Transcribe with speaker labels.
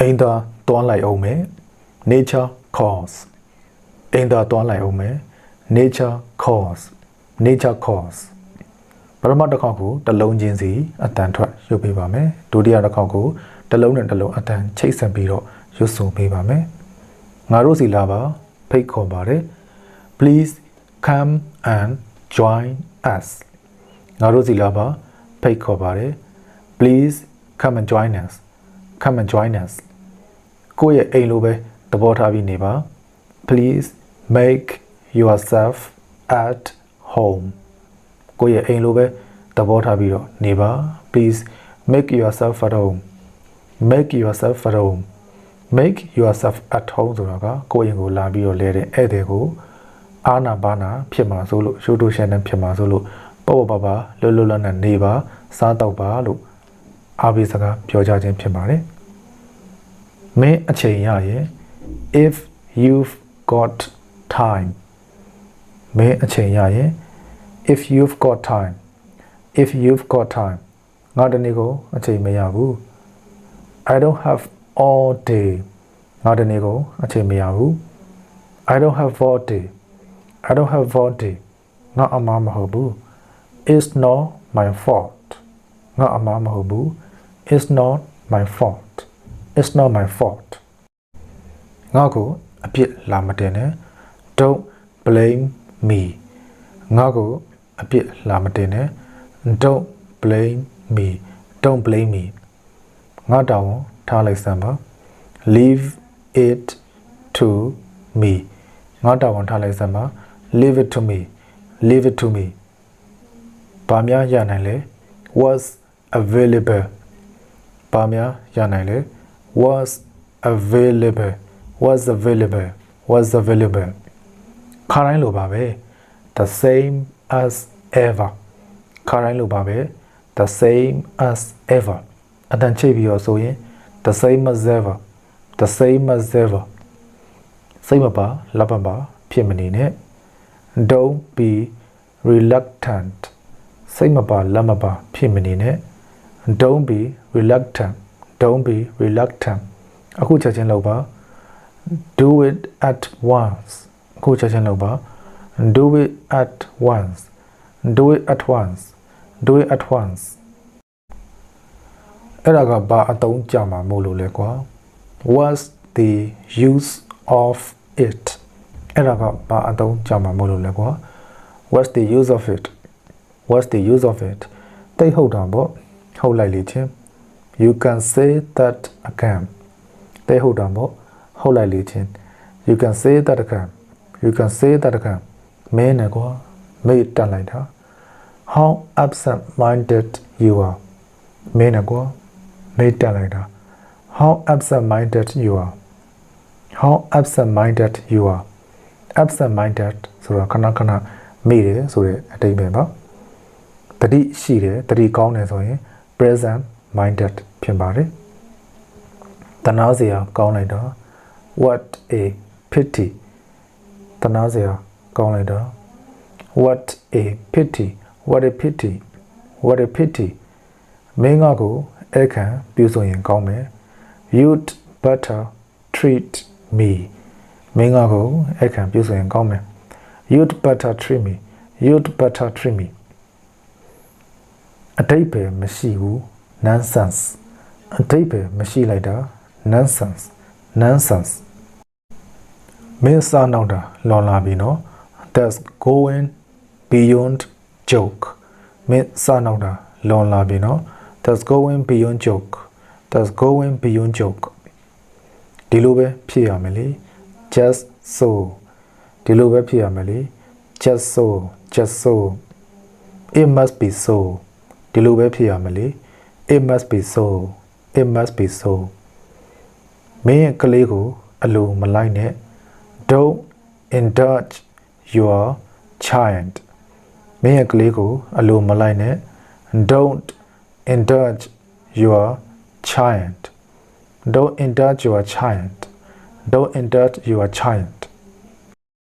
Speaker 1: အိမ်သာတွန်းလိုက်အောင်မယ် nature cause အိမ်သာတွန်းလိုက်အောင်မယ် nature cause nature cause ပထမတစ်ခေါက်ကိုတစ်လုံးချင်းစီအတန်ထွက်ရုပ်ပေးပါမယ်ဒုတိယတစ်ခေါက်ကိုတစ်လုံးနဲ့တစ်လုံးအတန်ချိတ်ဆက်ပြီးတော့ရွတ်ဆိုပေးပါမယ်ငါတို့စီလာပါဖိတ်ခေါ်ပါတယ် please come and join us ငါတို့စီလာပါဖိတ်ခေါ်ပါတယ် please come and join us come and join us ကိုယ့်ရဲ့အိမ်လိုပဲသဘောထားပြီးနေပါ please make yourself at home ကိုယ့်ရဲ့အိမ်လိုပဲသဘောထားပြီးတော့နေပါ please make yourself at home make yourself at home make yourself at home ဆိုတာကကိုယ့်အိမ်ကိုလာပြီးတော့လဲတဲ့ဧည့်သည်ကိုအာနာပါနာဖြစ်မှာဆိုလို့ရှိုးတိုးရှန်တဲ့ဖြစ်မှာဆိုလို့ပေါ့ပေါ့ပါပါလွတ်လွတ်လပ်လပ်နေပါစားတော့ပါလို့အားပေးစကားပြောကြခြင်းဖြစ်ပါတယ် မင်းအချိန်ရရင် if you've got time မင်းအချိန်ရရင် if you've got time if you've got time ငါတနေ့ကိုအချိန်မရဘူး I don't have all day ငါတနေ့ကိုအချိန်မရဘူး I don't have all day I don't have all day ငါအမမဟုတ်ဘူး It's not my fault ငါအမမဟုတ်ဘူး It's not my fault It's not my fault ငါကိုအပြစ်လာမတင်နဲ့ Don't blame me ငါကိုအပြစ်လာမတင်နဲ့ Don't blame me Don't blame me ငါတောင်းထားလိုက်စမ်းပါ Leave it to me ငါတောင်းထားလိုက်စမ်းပါ Leave it to me Leave it to me ဘာများရနိုင်လဲ was available ဘာများရနိုင်လဲ was available was available was available ခါတိုင်းလိုပါပဲ the same as ever ခါတိုင်းလိုပါပဲ the same as ever အတန်ချိတ်ပြီးတော့ဆိုရင် the same as ever the same as ever စိတ်မပါလက်ပပါဖြစ်မနေနဲ့ don't be reluctant စိတ်မပါလက်မပါဖြစ်မနေနဲ့ don't be reluctant don't be reluctant အခုချက်ချင်းလုပ်ပါ do it at once အခုချက်ချင်းလုပ်ပါ do it at once do it at once do it at once အဲ့ဒါကဘာအသုံးကြမှာမို့လို့လဲကွာ what's the use of it အဲ့ဒါကဘာအသုံးကြမှာမို့လို့လဲကွာ what's the use of it what's the use of it တိတ်ဟုတ်တာပေါ့ဟုတ်လိုက်လေချင်း you can say that again တိတ်ဟုတ်တာပေါ့ဟုတ်လိုက်လေချင်း you can say that again you can say that again မင်းနဲ့ကွာမေ့တက်လိုက်တာ how absent minded you are မင်းနဲ့ကွာမေ့တက်လိုက်တာ how absent minded you are how absent minded you are absent minded ဆိုတော့ခဏခဏမေ့တယ်ဆိုတဲ့အတိတ်ပဲပေါ့တတိရှိတယ်တတိကောင်းတယ်ဆိုရင် present minded ဖြစ်ပါတယ်တနာစရာကောင်းလိုက်တော့ what a pity တနာစရာကောင်းလိုက်တော့ what a pity what a pity what a pity မင်းငါကိုအဲ့ခံပြုဆိုရင်ကောင်းမယ် you'd better treat me မင်းငါကိုအဲ့ခံပြုဆိုရင်ကောင်းမယ် you'd better treat me you'd better treat me အတိတ်ပဲမရှိဘူး nonsense အတိတ်ပဲမရှိလိုက်တာ nonsense nonsense မင်းစားနောက်တာလွန်လာပြီနော် that's going beyond joke မင်းစားနောက်တာလွန်လာပြီနော် that's going beyond joke that's going beyond joke ဒီလိုပဲဖြစ်ရမယ်လေ just so ဒီလိုပဲဖြစ်ရမယ်လေ just so just so it must be so ဒီလိုပဲဖြစ်ရမယ်လေ it must be so it must be so မင်းရဲ့ကလေးကိုအလိုမလိုက်နဲ့ don't indulge your child မင်းရဲ့ကလေးကိုအလိုမလိုက်နဲ့ don't indulge your child don't indulge your child don't indulge your child